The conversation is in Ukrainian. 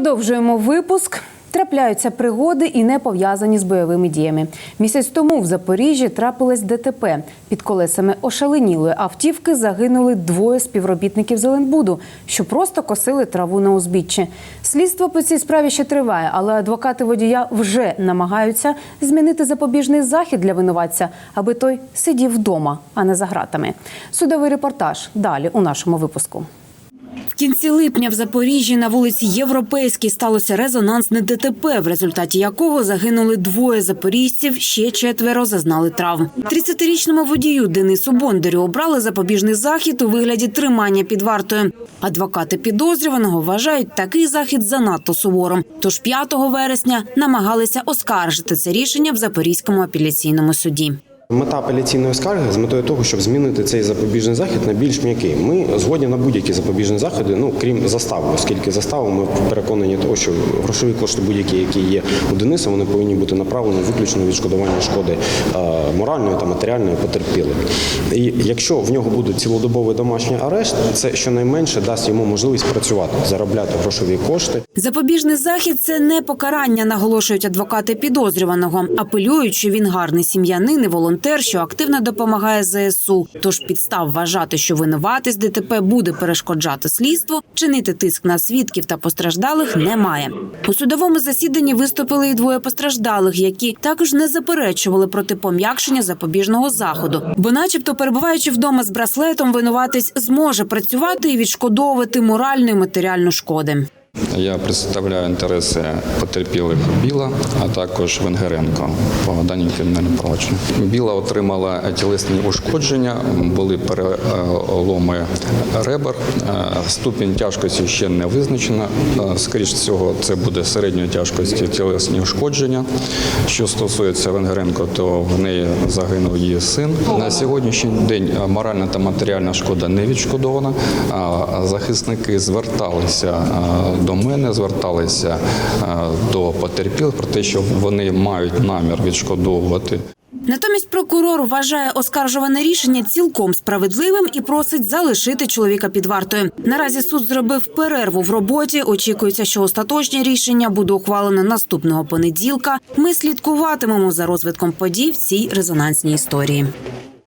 Продовжуємо випуск. Трапляються пригоди і не пов'язані з бойовими діями. Місяць тому в Запоріжжі трапилось ДТП. Під колесами ошаленілої автівки загинули двоє співробітників Зеленбуду, що просто косили траву на узбіччі. Слідство по цій справі ще триває, але адвокати водія вже намагаються змінити запобіжний захід для винуватця, аби той сидів вдома, а не за гратами. Судовий репортаж далі у нашому випуску. Кінці липня в Запоріжжі на вулиці Європейській сталося резонансне ДТП, в результаті якого загинули двоє запоріжців, ще четверо зазнали травм. 30-річному водію Денису Бондарю обрали запобіжний захід у вигляді тримання під вартою. Адвокати підозрюваного вважають такий захід занадто суворим. Тож 5 вересня намагалися оскаржити це рішення в Запорізькому апеляційному суді. Мета апеляційної скарги з метою того, щоб змінити цей запобіжний захід на більш м'який. Ми згодні на будь-які запобіжні заходи, ну крім застави, оскільки заставу ми переконані того, що грошові кошти будь-які, які є у Дениса, вони повинні бути направлені виключно відшкодування шкоди е, моральної та матеріальної потерпілим. І якщо в нього буде цілодобовий домашній арешт, це щонайменше дасть йому можливість працювати, заробляти грошові кошти. Запобіжний захід це не покарання, наголошують адвокати підозрюваного. Апелюють, що він гарний сім'янин і волонтер, що активно допомагає ЗСУ. Тож підстав вважати, що винуватись ДТП буде перешкоджати слідству, чинити тиск на свідків та постраждалих немає. У судовому засіданні виступили і двоє постраждалих, які також не заперечували проти пом'якшення запобіжного заходу. Бо, начебто, перебуваючи вдома з браслетом, винуватись зможе працювати і відшкодовувати моральну і матеріальну шкоди. Я представляю інтереси потерпілих Біла, а також Венгеренко по даній кримінальному провадженню. Біла отримала тілесні ушкодження, були переломи ребер. Е, Ступінь тяжкості ще не визначена. Е, Скоріше всього, це буде середньої тяжкості тілесні ушкодження. Що стосується Венгеренко, то в неї загинув її син. На сьогоднішній день е, моральна та матеріальна шкода не відшкодована. Захисники зверталися до мене, зверталися е, до потерпілих про те, що вони мають намір відшкодовувати Натомість прокурор вважає оскаржуване рішення цілком справедливим і просить залишити чоловіка під вартою. Наразі суд зробив перерву в роботі. Очікується, що остаточне рішення буде ухвалено наступного понеділка. Ми слідкуватимемо за розвитком подій в цій резонансній історії.